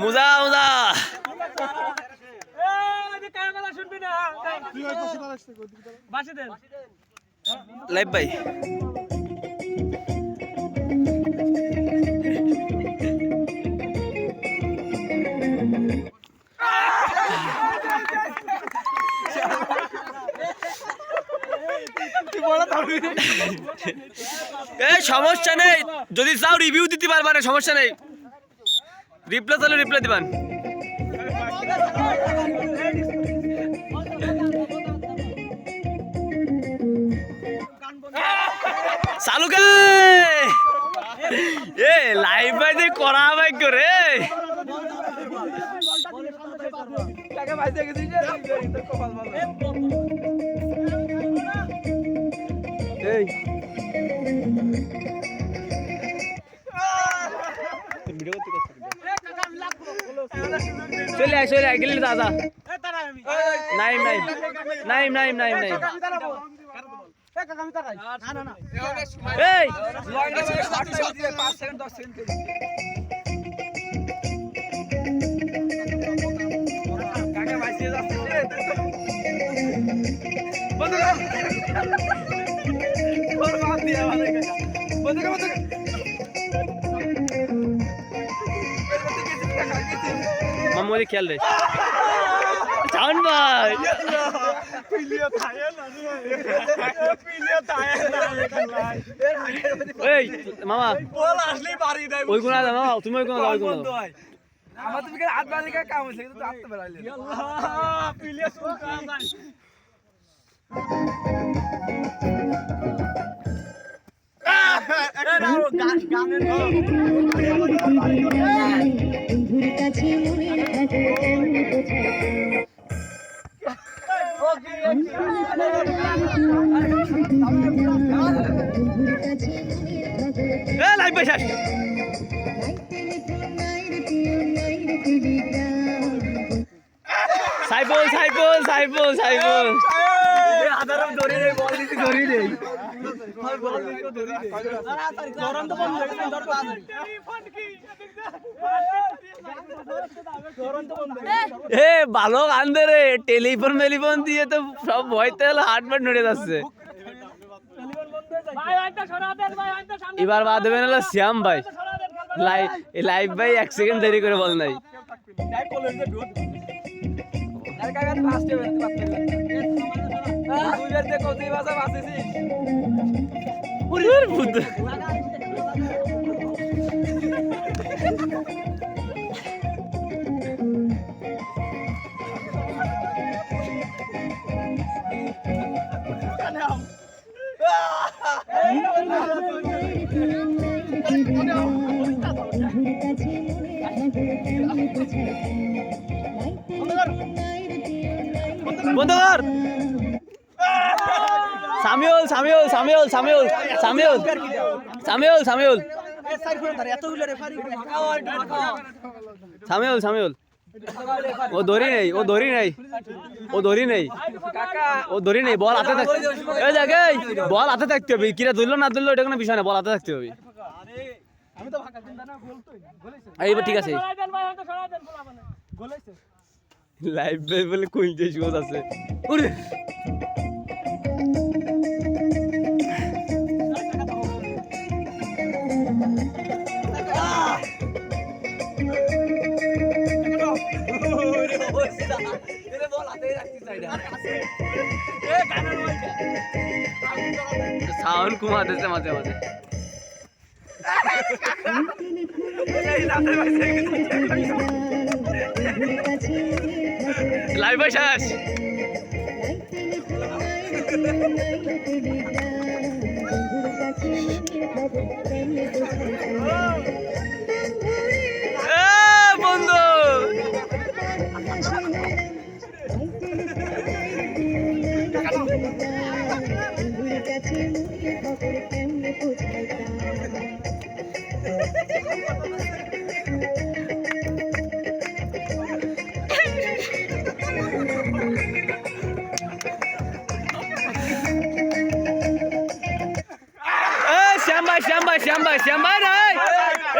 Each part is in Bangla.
মুজা মুজা। লাইভ ভাই। সমস্যা নেই। যদি চাও রিভিউ দিতে পারবা না, সমস্যা নেই। রিপ্লাই তাহলে রিপ্লাই দিবান চালুকে এ লাইভ যে করা ভাই করে এই যায় চলে গেলি দাদা নাই নাই নাই নাই নাই নাই এই পাঁচ সেকেন্ড দশ সেকেন্ড Bota, bota. মামু ওদিকে খেয়াল রেখে জান ভাই। এই, মামা। বল আসলে বাড়ি দেয় ওই কোনা দাও মামা, তুমি ওই কোনা দাও ওই কোনা আমার তুমি হাত বাড়ি কা কাম হইছে কিন্তু আসতে পারলে আল্লাহ পিলে সুকা ভাই গানের লাইভ ভাই শেষ সাইফুল সাইফুল সাইফুল সাইফুল। এ ভালো কান্দে রে টেলিফোন মেলিফোন দিয়ে তো সব ভয়তে হলো হাট বাট নড়ে যাচ্ছে। এবার বাদ দেবেন হলো শ্যাম ভাই। লাইভ লাইভ ভাই এক সেকেন্ড দেরি করে বল নাই। পুরীর ভূত। বন্ধ কর সামিউল সামিউল সামিউল সামিউল সামিউল সামিউল সামিউল। সামিউল সামিউল। ও ধরি নেই ও ধরি নেই ও ধরি নেই। ও ধরি নেই বল হাতে থাক এই এই, বল হাতে থাকতে হবে। কিরা ধরলো না ধরলো এটা কোনো বিষয় না বল হাতে থাকতে হবে। এইবার ঠিক আছে। লাইফ বয় বলে কুইনতে সুজ আছে। ওরে! সাউন্ড কুমাতেছে মাঝে মাঝে। লাইভ শেষ বন্ধু। কেমনে শ্যাম ভাই রে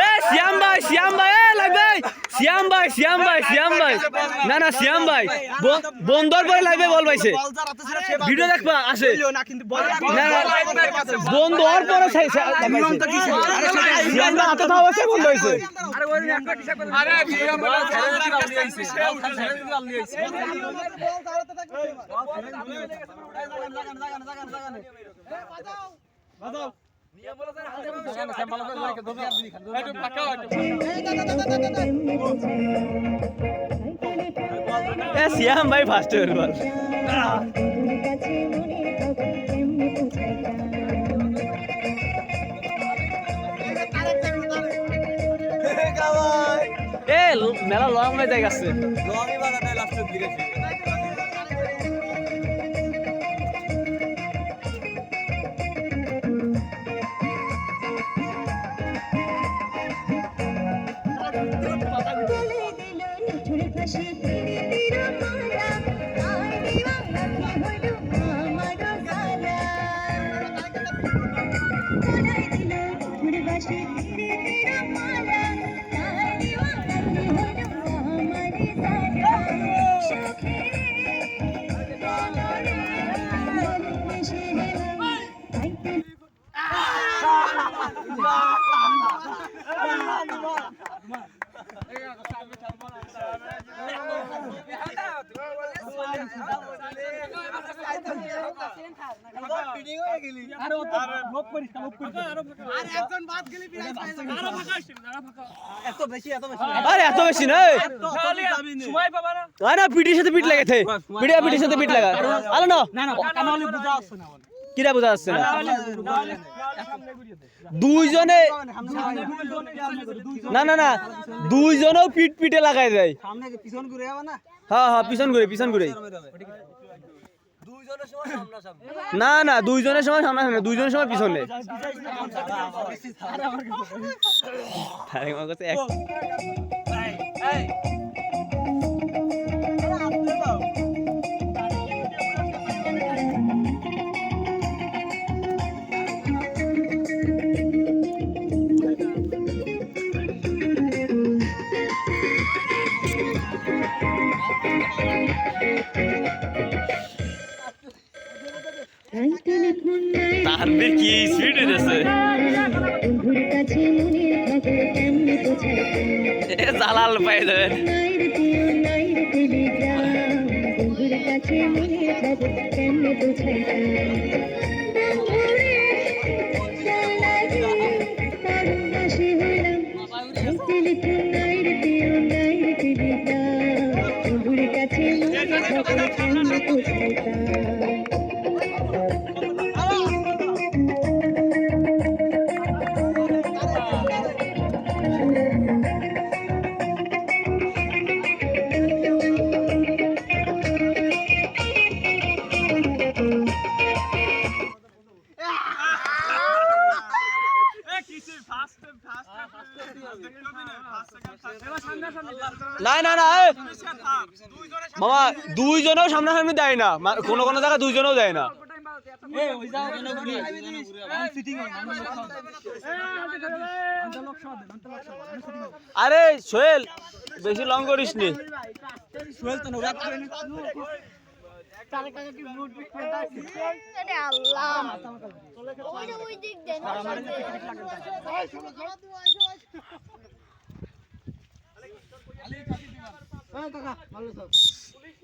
এ শ্যাম ভাই শ্যাম ভাই এ লাগবে শ্যাম ভাই শ্যাম ভাই শ্যাম ভাই না না শ্যাম ভাই বন্দর পরে লাগবে বল পাইছে ভিডিও দেখবা আসে না না হওয়ার পরে শ্যাম ভাই হাতে থাকা অবস্থায় বন্ধ শ্যাম ভাই ফার্স্ট হয়ে বল। এ মেলা লং হয়ে যায় গেছে। গলে আরে এত বেশি না আরে না পিটির সাথে পিট লাগাতে পিটি আর পিটির সাথে পিট লাগা আরে না কিরা বোঝা যাচ্ছে না দুইজনে না না না দুইজনেও পিট পিটে লাগাই দেয় হ্যাঁ হ্যাঁ পিছন ঘুরে পিছন ঘুরে না না দুইজনের সময় সামনে সামনে দুইজনের সময় পিছনে। এক এ জালাল পাই দেবেন কাছে মামা দুইজনেও সামনাসামনি দেয় না। কোনো কোনো জায়গায় দুইজনেও দেয় না। আরে, সোহেল, বেশি লং করিস নি। সোহেল তো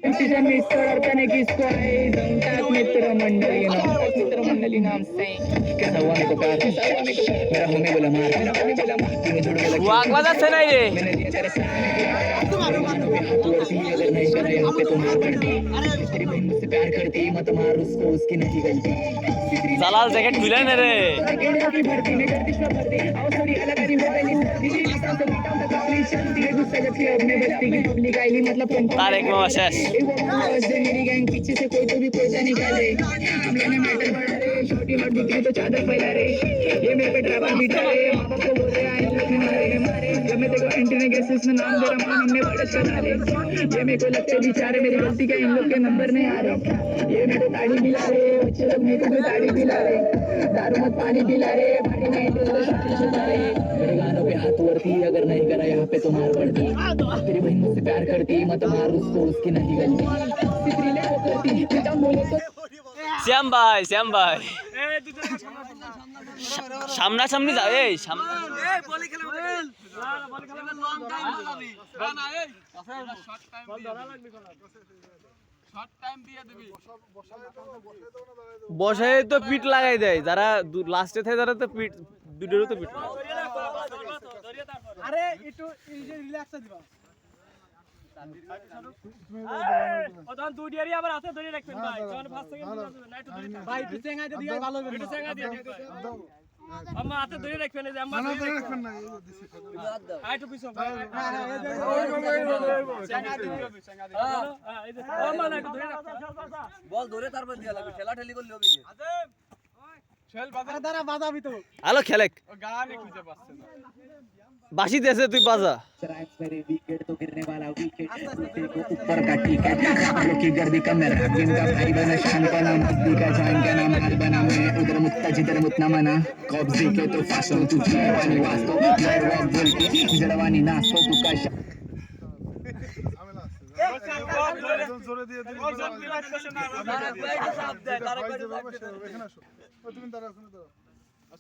ऑक्सिजन मिक्सर ऑर्गेनिक इसको मित्र मंडली नाम मित्र मंडली नाम से कैसा हुआ मेरे को प्यार मेरा मम्मी बोला मार मेरा मम्मी बोला मार तूने जुड़ गया वाग वाला सुना ये मैंने दिया तेरे साथ तू ऐसी अगर नहीं करे हम पे तो मार पड़ती तेरी बहन प्यार मत मार उसको उसकी नहीं गलती सलाल जैकेट मिले ना रे छोटी मोटी तो चादर फैला रहे। ये मेरे पे ड्रामा बिठा रहे मामा को बोल रहे जब मैं देखो एंटीने गैस उसमें नाम दे रहा हमने बड़े चला रहे ये मेरे को लगता बेचारे मेरी गलती का इन लोग के नंबर नहीं आ रहे ये मेरे को ताड़ी पिला रहे बच्चे लोग मेरे को ताड़ी पिला रहे दारू मत पानी पिला रहे पानी नहीं तो शादी छुपा रहे मेरे गानों पे हाथ उड़ती अगर नहीं करा यहाँ पे तो मार पड़ती तेरी बहन मुझसे प्यार करती मत मार उसको, उसकी नहीं गलती करती तो শ্যাম ভাই শ্যাম ভাই। সামনাসামনি যাও এই সামনে বসায় তো পিঠ লাগাই দেয় যারা লাস্টে থাকে তারা তো পিঠ দুটোরও তো পিঠ লাগায়। আরে একটু এই রিল্যাক্স দিবা। বল ধরে তারপর দিয়া লাগবে ঠেলা ঠেলি করলে আলো খেলেক। বাসি দেশে তুই বাজা। জোরে দিয়ে দিই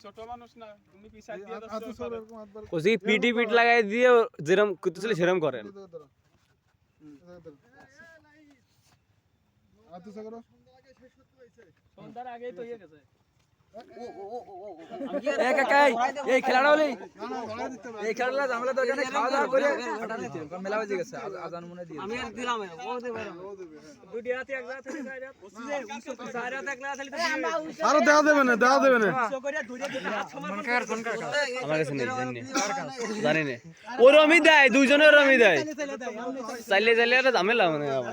ছোট মানুষ না তুমি পিছাই দিয়ে দাও ওসি পিটি পিট লাগাই দিয়ে যেরম করতেছিল সেরম করেন। সন্ধ্যার আগেই তো ইয়ে গেছে। এই খেলাটা হলি। এই খেলাটা ঝামেলা তো এখানে খাওয়া দাওয়া করে মেলা বাজে গেছে আজান মনে দিয়ে আমি আর দিলাম দুটি হাতে এক জায়গা থেকে চার হাত। চার হাত এক জায়গা থেকে তো আরও দেওয়া দেবে না দেওয়া দেবে না। আমার কাছে নেই জানি জানি না ওরমই দেয় দুইজনের ওরমই দেয়। চাইলে চাইলে একটা ঝামেলা মানে আবার।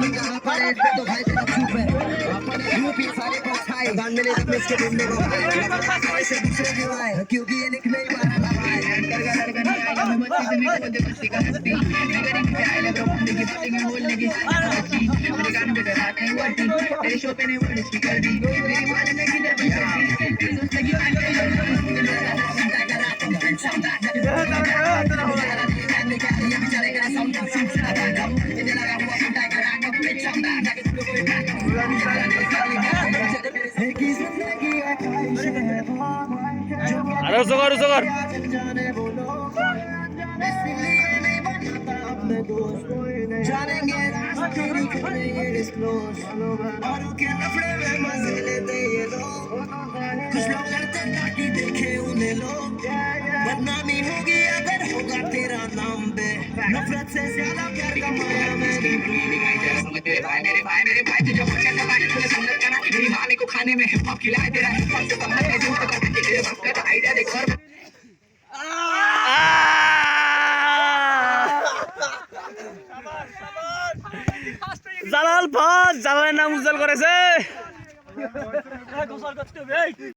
तो भाई तेरा धूप है धूप ये सारे को खाए गान में लेकर इसके ढूँढने को खाए से दूसरे क्यों आए क्योंकि ये लिखने ही मारा लगाए अंदर का लड़का नहीं आया मैं मस्ती से मेरे को दे मस्ती का मस्ती मेरे रिंग पे आया लगा मुझे की पत्ती में होल लगी मेरे गान पे डरा नहीं हुआ टी मेरे शो पे नहीं हुआ स्पीकर दी मेरी बात में किधर बचा प्लीज़ उसने क्यों आया तेरा हो रहा है बेचारे का साउंड सुन रहा है तेरी करेंगे डिस्क्लोज और के लफड़े में मज़े लेते ये लोग कुछ लोग लड़ते ताकि देखे उन्हें लोग बदनामी अगर होगा तेरा नाम बे नफरत से ज़्यादा प्यार कमाया मैंने मेरे भाई मेरे भाई मेरे भाई तुझे बच्चे का भाई तुझे सुंदर करा मेरी मामी को खाने में हिप हॉप खिलाए तेरा हिप हॉप से कमर में जूत গোসল করতে